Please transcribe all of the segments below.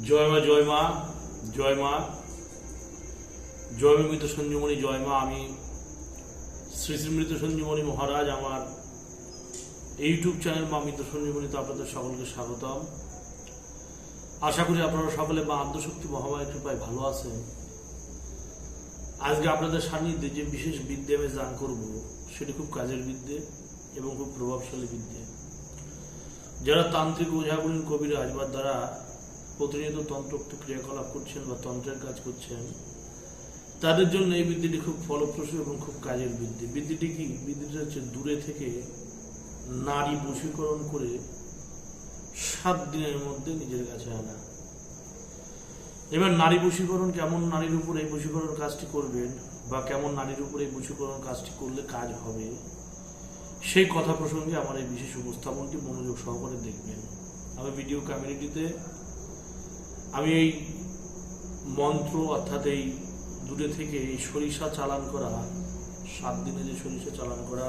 জয় মা জয় মা জয় মা। জয় মা মৃত সঞ্জীবনী জয় মা। আমি শ্রী শ্রী মৃত সঞ্জীবনী মহারাজ, আমার ইউটিউব চ্যানেল মা মৃত সঞ্জীবনীতে আপনাদের সকলকে স্বাগতম। আশা করি আপনারা সকলে মা আদ্যশক্তি মহামায়ের কৃপায় ভালো আছেন। আজকে আপনাদের সান্নিধ্যে যে বিশেষ বিদ্যে আমি দান করব, সেটি খুব কাজের বিদ্যে এবং খুব প্রভাবশালী বিদ্যে। যারা তান্ত্রিক ওঝাগুলিন কবিরাজ বা দ্বারা প্রতিনিয়ত তন্ত্রোক্ত ক্রিয়াকলাপ করছেন বা তন্ত্রের কাজ করছেন, তাদের জন্য এই বিদ্যাটি খুব ফলপ্রসূ এবং খুব কাজের বিদ্যে বিদ্যাটি কি? বিদ্যাটি হচ্ছে দূরে থেকে নারী বশীকরণ করে সাত দিনের মধ্যে নিজের কাছে আনা। এবার নারী বশীকরণ কেমন নারীর উপর এই বশীকরণ কাজটি করবেন বা কেমন নারীর উপর এই বশীকরণ কাজটি করলে কাজ হবে, সেই কথা প্রসঙ্গে আমার এই বিশেষ উপস্থাপনটি মনোযোগ সহকারে দেখবেন। আমি ভিডিও কমিউনিটিতে আমি এই মন্ত্র অর্থাৎ এই দূরে থেকে এই সরিষা চালান করা, সাত দিনে যে সরিষা চালান করা,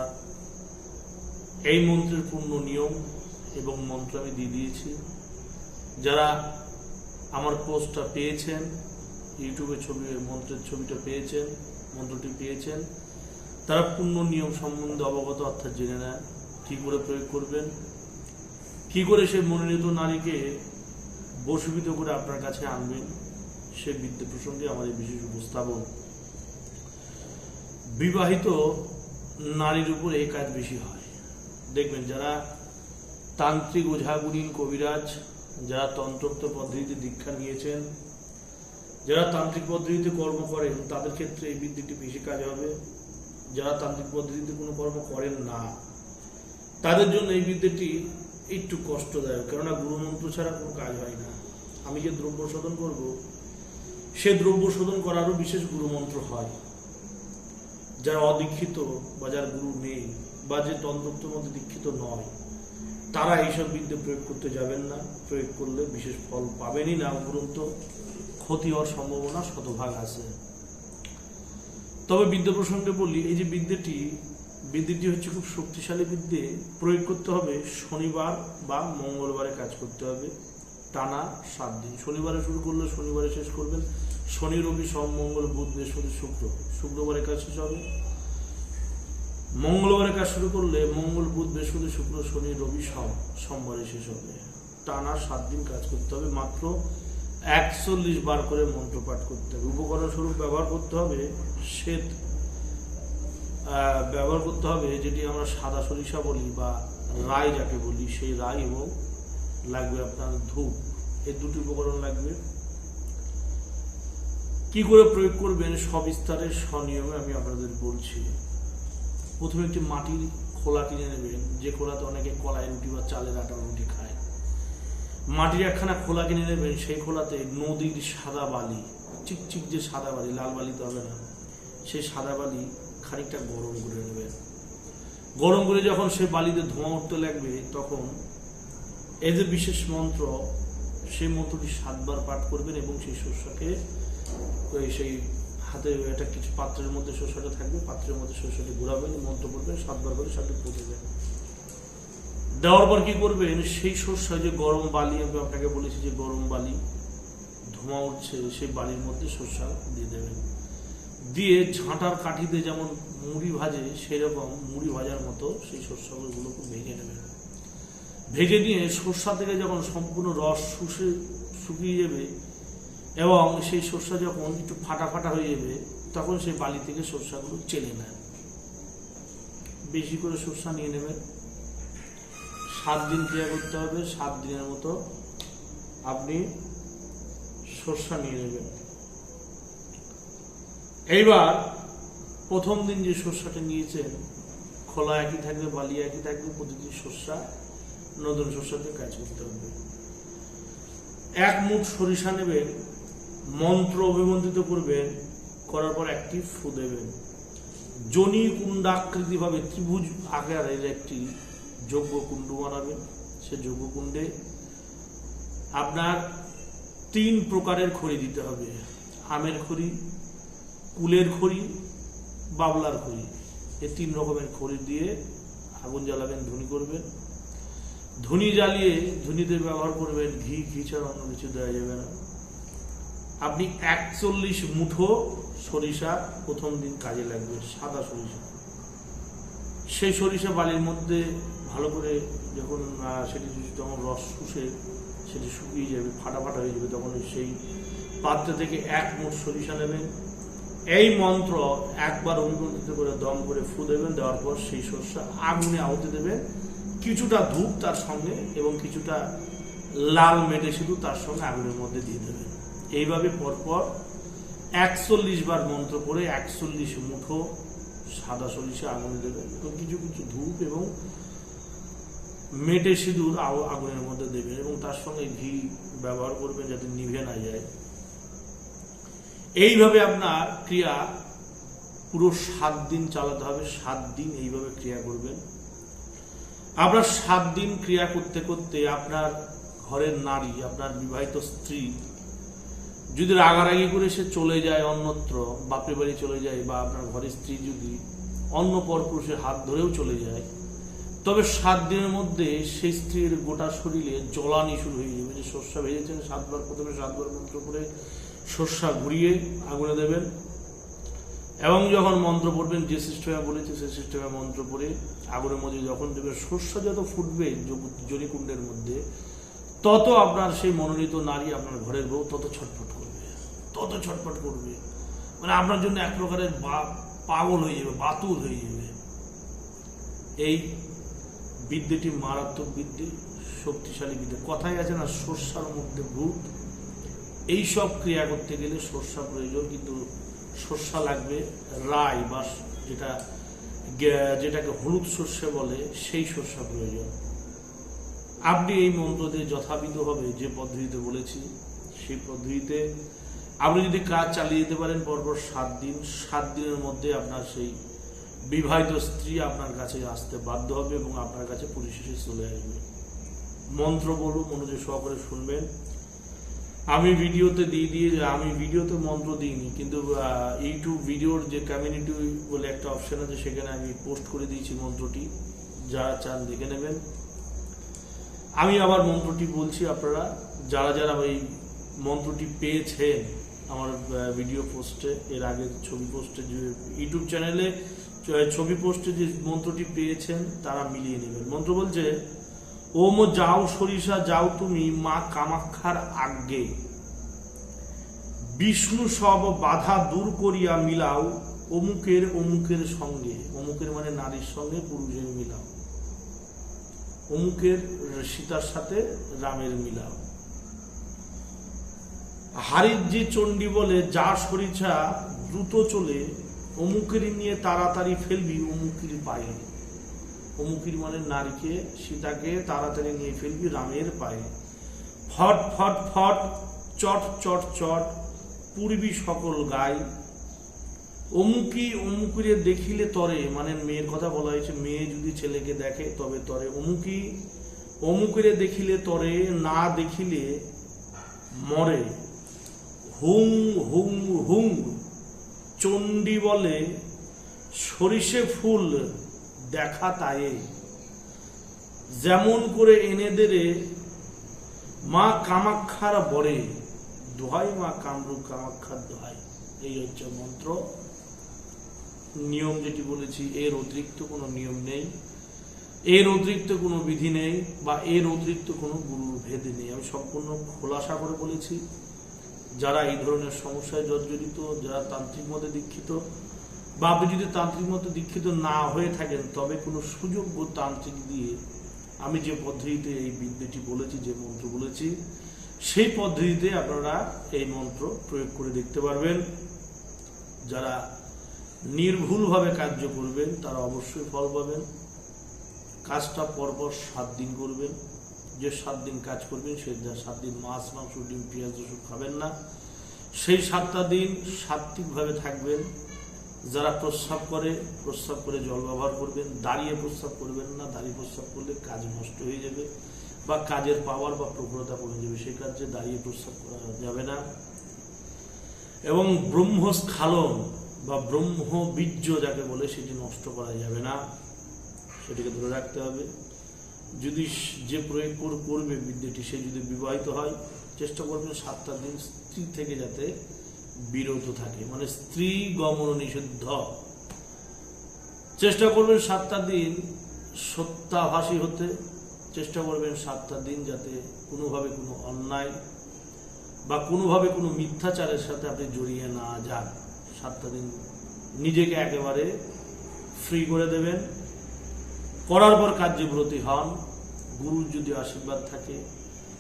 এই মন্ত্রের পূর্ণ নিয়ম এবং মন্ত্র আমি দিয়ে দিয়েছি। যারা আমার পোস্টটা পেয়েছেন, ইউটিউবে ছবি, মন্ত্রের ছবিটা পেয়েছেন, মন্ত্রটি পেয়েছেন, তারা পূর্ণ নিয়ম সম্বন্ধে অবগত অর্থাৎ জেনে নেন, কী করে প্রয়োগ করবেন, কি করে সে মনোনীত নারীকে বসীভূত করে আপনার কাছে আনবেন। সে বিদ্যা প্রসঙ্গে আমাদের বিশেষ উপস্থাপন বিবাহিত নারীর উপর এই কাজ বেশি হয়। দেখবেন যারা তান্ত্রিক ওঝাগুরিন কবিরাজ, যারা তন্ত্রোক্ত পদ্ধতিতে দীক্ষা নিয়েছেন, যারা তান্ত্রিক পদ্ধতিতে কর্ম করেন, তাদের ক্ষেত্রে এই বিদ্যাটি বেশি কাজ হবে। যারা তান্ত্রিক পদ্ধতিতে কোনো কর্ম করেন না, তাদের জন্য এই বিদ্যাটি একটু কষ্টদায়ক। কেননা গুরুমন্ত্র ছাড়া কোনো কাজ হয় না। আমি যে দ্রব্য শোধন করব, সে দ্রব্য শোধন করারও বিশেষ গুরুমন্ত্র হয়। যারা অদীক্ষিত বা যার গুরু নেই বা যে তন্ত্রোক্তের মধ্যে দীক্ষিত নয়, তারা এইসব বিদ্যে প্রয়োগ করতে যাবেন না। প্রয়োগ করলে বিশেষ ফল পাবেনই না, উপরন্ত ক্ষতি হওয়ার সম্ভাবনা শতভাগ আছে। তবে বিদ্যা প্রসঙ্গে বলি, এই যে বিদ্যাটি বিদ্যাটি হচ্ছে খুব শক্তিশালী বিদ্যে প্রয়োগ করতে হবে। শনিবার বা মঙ্গলবারে কাজ করতে হবে। টানা সাত দিন। শনিবারে শুরু করলে শনিবারে শেষ করবেন। শনি, রবি, সোম, মঙ্গল, বুধ, বৃহস্পতি, শুক্র। শুক্রবারে কাজ শেষ হবে। মঙ্গলবারে কাজ শুরু করলে মঙ্গল, বুধ, বৃহস্পতি, শুক্র, শনি, রবি, সোম, সোমবারে শেষ হবে। টানা সাত দিন কাজ করতে হবে। মাত্র একচল্লিশ বার করে মন্ত্র পাঠ করতে হবে। উপকরণ স্বরূপ ব্যবহার করতে হবে শ্বেত ব্যবহার করতে হবে যেটি আমরা সাদা সরিষা বলি বা রাই যাকে বলি, সেই রাই এবং লাগবে আপনার ধূপ। এই দুটি উপকরণ লাগবে। কি করে প্রয়োগ করবেন সবিস্তারে স্বনিয়মে আমি আপনাদের বলছি। প্রথমে একটি মাটির খোলা কিনে নেবেন। যে খোলাতে অনেকে কলাই রুটি বা চালের আটা রুটি খায়। মাটির একখানা খোলা কিনে নেবেন। সেই খোলাতে নদীর সাদা বালি, চিকচিক যে সাদা বালি, লাল বালিতে হবে না, সেই সাদা বালি খানিকটা গরম করে নেবেন গরম করে যখন সে বালিতে ধোঁয়া উঠতে লাগবে, তখন এই যে বিশেষ মন্ত্র সেই মন্ত্রটি সাতবার পাঠ করবেন এবং সেই শস্যকে ওই সেই হাতে একটা কিছু পাত্রের মধ্যে শস্যটা থাকবে, পাত্রের মধ্যে শস্যটি ঘোরাবেন, মন্ত্র করবেন সাতবার করে সাতটি পুঁতবেন দেওয়ার পর কি করবেন? সেই শস্য যে গরম বালি, আমি আপনাকে বলেছি যে গরম বালি, ধোঁয়া উঠছে, সেই বালির মধ্যে শস্য দিয়ে দেবেন। দিয়ে ঝাঁটার কাঠিতে যেমন মুড়ি ভাজে, সেরকম মুড়ি ভাজার মতো সেই শস্যগুলোকে ভেঙে নেবেন ভেজে নিয়ে সর্ষা থেকে যখন সম্পূর্ণ রস শুষে শুকিয়ে যাবে এবং সেই সর্ষা যখন একটু ফাটা ফাটা হয়ে যাবে, তখন সেই বালি থেকে সর্ষাগুলো চেলে নেন বেশি করে সর্ষা নিয়ে নেবেন সাত দিন ক্রিয়া করতে হবে। সাত দিনের মতো আপনি সর্ষা নিয়ে নেবেন। এইবার প্রথম দিন যে সর্ষাটা নিয়েছেন, খোলা একই থাকবে, বালি একই থাকবে প্রতিদিন সর্ষা, নতুন সর্ষাতে কাজ করতে হবে। এক মুঠ সরিষা নেবেন, মন্ত্র অভিমন্ত্রিত করবেন, করার পর একটি ফু দেবেন। জনি কুণ্ডাকৃতি ভাবে ত্রিভুজ আকারের একটি যজ্ঞ কুণ্ড বানাবেন। সে যজ্ঞ কুণ্ডে আপনার তিন প্রকারের খড়ি দিতে হবে। আমের খড়ি কুলের খড়ি, বাবলার খড়ি। এই তিন রকমের খড়ি দিয়ে আগুন জ্বালাবেন, ধনী করবেন। ধুনি জ্বালিয়ে ধুনিতে ব্যবহার করবেন, ঘি ঘি ছাড়া অন্য কিছু দেওয়া যাবে না। আপনি একচল্লিশ মুঠো সরিষা প্রথম দিন কাজে লাগবে, সাদা সরিষা। সেই সরিষা বালির মধ্যে ভালো করে যখন সেটি যখন রস শুষে সেটি শুকিয়ে যাবে ফাটা ফাটা হয়ে যাবে, তখন সেই পাত্র থেকে এক মুঠ সরিষা নেবেন। এই মন্ত্র একবার অভিমন্ত্রিত করে দম করে ফু দেবেন, দেওয়ার পর সেই সরষা আগুনে আহুতি দেবেন। কিছুটা ধূপ তার সঙ্গে এবং কিছুটা লাল মেটে শুধু তার সঙ্গে আগুনের মধ্যে দিয়ে দেবেন। এইভাবে পরপর একচল্লিশ বার মন্ত্র করে একচল্লিশ মুঠো সাদা সরিষা আগুনে দেবেন এবং কিছু কিছু ধূপ এবং মেটে সিঁদুর আগুনের মধ্যে দেবেন এবং তার সঙ্গে ঘি ব্যবহার করবেন যাতে নিভে না যায়। এইভাবে আপনার ক্রিয়া পুরো সাত দিন চালাতে হবে, সাত দিন এইভাবে ক্রিয়া করবেন। আপনার সাত দিন ক্রিয়া করতে করতে আপনার ঘরের নারী, আপনার বিবাহিত স্ত্রী যদি রাগারাগি করে সে চলে যায় অন্যত্র, বাপের বাড়ি চলে যায় বা আপনার ঘরের স্ত্রী যদি অন্য পরপুরুষের হাত ধরেও চলে যায়, তবে সাত দিনের মধ্যে সেই স্ত্রীর গোটা শরীরে জ্বলানি শুরু হয়ে যাবে। যে শস্যা ভেজেছেন, সাতবার প্রথমে সাতবার মন্ত্র করে শস্যা ঘুরিয়ে আগুনে দেবেন। এবং যখন মন্ত্র পড়বেন, যে সিস্টেমে বলেছে সেই সিস্টেমে মন্ত্র পড়ে আগুনের মধ্যে যখন দেবেন। শস্য যত ফুটবে জ- জরিকুণ্ডের মধ্যে, তত আপনার সেই মনোনীত নারী আপনার ঘরের বউ তত ছটফট করবে। তত ছটফট করবে। মানে আপনার জন্য এক প্রকারের পাগল হয়ে যাবে বাতুল হয়ে যাবে। এই বিদ্যেটি মারাত্মক বিদ্যে, শক্তিশালী বিদ্যে। কথাই আছে না, সর্ষার মধ্যে ভূত এই সব ক্রিয়া করতে গেলে সর্ষা প্রয়োজন, কিন্তু সর্ষা লাগবে রাই বা যেটা যেটাকে হলুদ সর্ষে বলে, সেই সর্ষা প্রয়োজন। আপনি এই মন্ত্র দিয়ে যথাবিধভাবে যে পদ্ধতিতে বলেছি, সেই পদ্ধতিতে আপনি যদি কাজ চালিয়ে যেতে পারেন, পরপর সাত দিন, সাত দিনের মধ্যে আপনার সেই বিবাহিত স্ত্রী আপনার কাছে আসতে বাধ্য হবে এবং আপনার কাছে পরিশেষে চলে আসবে। মন্ত্র বলুন, মনোযোগ সহকারে শুনবেন। আমি ভিডিওতে দিয়ে দিয়ে, আমি ভিডিওতে মন্ত্র দিইনি, কিন্তু ইউটিউব ভিডিওর যে কমিউনিটি বলে একটা অপশন আছে, সেখানে আমি পোস্ট করে দিয়েছি মন্ত্রটি, যারা চান দেখে নেবেন। আমি আবার মন্ত্রটি বলছি আপনারা, যারা যারা এই মন্ত্রটি পেয়েছেন আমার ভিডিও পোস্টে এর আগে ছবি পোস্টে যে ইউটিউব চ্যানেলে ছবি পোস্টে যে মন্ত্রটি পেয়েছেন, তারা মিলিয়ে নেবেন। মন্ত্র বলছে ওম, যাও সরিষা, যাও তুমি মা কামাক্ষার আজ্ঞে। বিষ্ণু সব বাধা দূর করিয়া মিলাও অমুকের অমুকের সঙ্গে। অমুকের মানে নারীর সঙ্গে, পুরুষের মিলাও। অমুকের সীতার সাথে রামের মিলাও। হারির যে চণ্ডী বলে, যা সরিষা দ্রুত চলে অমুকেরই নিয়ে তাড়াতাড়ি ফেলবি, অমুকের পায়ে। অমুকির মানে নারীকে সীতাকে তাড়াতাড়ি নিয়ে ফেলবি রামের পায়ে। ফট ফট ফট, চট চট চট পূর্বী সকল গাই অমুকি, অমুকিরে দেখিলে তরে। মানে মেয়ের কথা বলা হয়েছে, মেয়ে যদি ছেলেকে দেখে, তবে তরে অমুকি। অমুকিরে দেখিলে তরে, না দেখিলে মরে। হুং হুং হুং, চণ্ডী বলে, সরিষে ফুল দেখা তায়ে যেমন করে এনে দেরে মা কামাক্ষার বরে। দোহাই মা কামরূপ কামাক্ষার দোহাই। এই হচ্ছে মন্ত্র। নিয়ম যেটি বলেছি, এর অতিরিক্ত কোনো নিয়ম নেই। এর অতিরিক্ত কোনো বিধি নেই বা এর অতিরিক্ত কোনো গুরুর ভেদ নেই। আমি সম্পূর্ণ খোলাসা করে বলেছি। যারা এই ধরনের সমস্যায় জর্জরিত, যারা তান্ত্রিক মতে দীক্ষিত বা আপনি যদি তান্ত্রিক মতো দীক্ষিত না হয়ে থাকেন, তবে কোনো সুযোগ্য তান্ত্রিক দিয়ে আমি যে পদ্ধতিতে এই বিদ্যাটি বলেছি, যে মন্ত্র বলেছি, সেই পদ্ধতিতে আপনারা এই মন্ত্র প্রয়োগ করে দেখতে পারবেন। যারা নির্ভুলভাবে কার্য করবেন, তারা অবশ্যই ফল পাবেন। কাজটা পরপর সাত দিন করবেন। যে সাত দিন কাজ করবেন সেই সাত দিন মাছ, মাংস, ডিম, পেঁয়াজ, রসুন খাবেন না। সেই সাতটা দিন সাত্বিকভাবে থাকবেন। যারা প্রস্রাব করে প্রস্রাব করে জল ব্যবহার করবেন, দাঁড়িয়ে প্রস্রাব করবেন না, দাঁড়িয়ে প্রস্রাব করলে কাজ নষ্ট হয়ে যাবে বা কাজের পাওয়ার বা প্রবণতা কমে যাবে। সেই কাজে দাঁড়িয়ে প্রস্রাব করা যাবে না। এবং ব্রহ্মস্খালন বা ব্রহ্ম বীর্য যাকে বলে, সেটি নষ্ট করা যাবে না। সেটিকে ধরে রাখতে হবে। যদি যে প্রয়োগ করবে বিদ্যাটি সে যদি বিবাহিত হয়, চেষ্টা করবেন সাতটা দিন স্ত্রী থেকে যাতে বিরত থাকে মানে স্ত্রী গমন নিষিদ্ধ। চেষ্টা করবেন সাতটা দিন সত্যাভাসী হতে, চেষ্টা করবেন সাতটা দিন যাতে কোনোভাবে কোনো অন্যায় বা কোনোভাবে কোনো মিথ্যাচারের সাথে আপনি জড়িয়ে না যান। সাতটা দিন নিজেকে একেবারে ফ্রি করে দেবেন। করার পর কার্যব্রতী হন। গুরুর যদি আশীর্বাদ থাকে,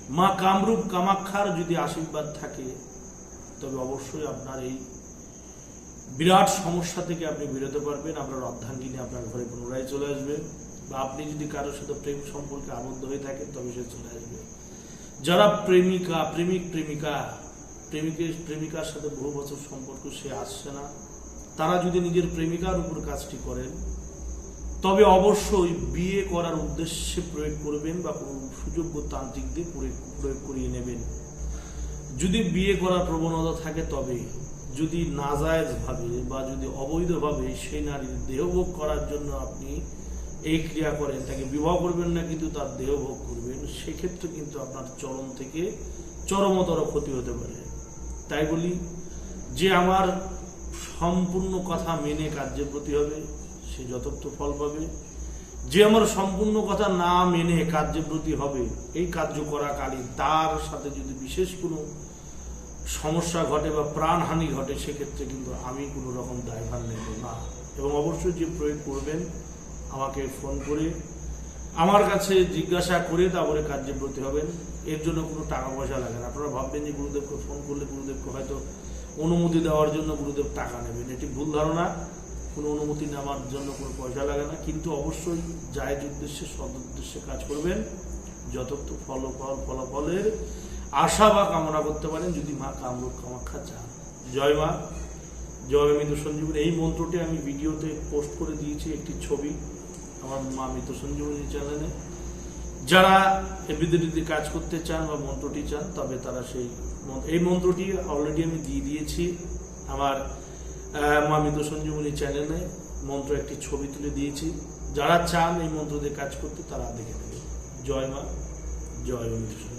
মা কামরূপ কামাক্ষার যদি আশীর্বাদ থাকে তবে অবশ্যই আপনার এই বিরাট সমস্যা থেকে আপনি বেরোতে পারবেন। আপনার অর্ধাঙ্গিনী আপনার ঘরে পুনরায় চলে আসবে বা আপনি যদি কারোর সাথে প্রেম সম্পর্কে আবদ্ধ হয়ে থাকেন, তবে সে চলে আসবে। যারা প্রেমিকা, প্রেমিক, প্রেমিকা প্রেমিকের প্রেমিকার সাথে বহু বছর সম্পর্ক সে আসছে না। তারা যদি নিজের প্রেমিকার উপর কাজটি করেন, তবে অবশ্যই বিয়ে করার উদ্দেশ্যে প্রয়োগ করবেন বা কোনো সুযোগ্য তান্ত্রিক দিয়ে প্রয়োগ প্রয়োগ করিয়ে নেবেন। যদি বিয়ে করার প্রবণতা থাকে তবে যদি নাজায়জ ভাবে বা যদি অবৈধভাবে সেই নারীর দেহভোগ করার জন্য আপনি এই ক্রিয়া করেন, তাকে বিবাহ করবেন না কিন্তু তার দেহভোগ করবেন, সেক্ষেত্রে কিন্তু আপনার চরম থেকে চরমতর ক্ষতি হতে পারে। তাই বলি, যে আমার সম্পূর্ণ কথা মেনে কার্যের প্রতি হবে, সে যথার্থ ফল পাবে। যে আমার সম্পূর্ণ কথা না মেনে কার্যের প্রতি হবে, এই কার্য করাকালীন তার সাথে যদি বিশেষ কোনো সমস্যা ঘটে বা প্রাণহানি ঘটে, সেক্ষেত্রে কিন্তু আমি কোনো রকম দায়ভার নেব না। এবং অবশ্যই যে প্রয়োগ করবেন, আমাকে ফোন করে, আমার কাছে জিজ্ঞাসা করে তারপরে কার্যে প্রতি হবেন। এর জন্য কোনো টাকা পয়সা লাগে না। আপনারা ভাববেন যে গুরুদেবকে ফোন করলে গুরুদেবকে হয়তো অনুমতি দেওয়ার জন্য গুরুদেব টাকা নেবেন। এটি ভুল ধারণা। কোনো অনুমতি নেওয়ার জন্য কোনো পয়সা লাগে না। কিন্তু অবশ্যই জায়জ উদ্দেশ্যে সদ উদ্দেশ্যে কাজ করবেন। যথার্থ ফলফল, ফলাফলের আশা বা কামনা করতে পারেন, যদি মা কামরূপ কামাখ্যা চান। জয় মা, জয় মৃত সঞ্জীবনী এই মন্ত্রটি আমি ভিডিওতে পোস্ট করে দিয়েছি, একটি ছবি আমার মা মৃত সঞ্জীবনী চ্যানেলে। যারা বিদ্যুৎ কাজ করতে চান বা মন্ত্রটি চান, তবে তারা সেই এই মন্ত্রটি অলরেডি আমি দিয়ে দিয়েছি। আমার মা মৃত সঞ্জীবনী চ্যানেলে মন্ত্র একটি ছবি তুলে দিয়েছি। যারা চান এই মন্ত্র দিয়ে কাজ করতে, তারা দেখে নেবে। জয় মা, জয় মৃত সঞ্জীবনী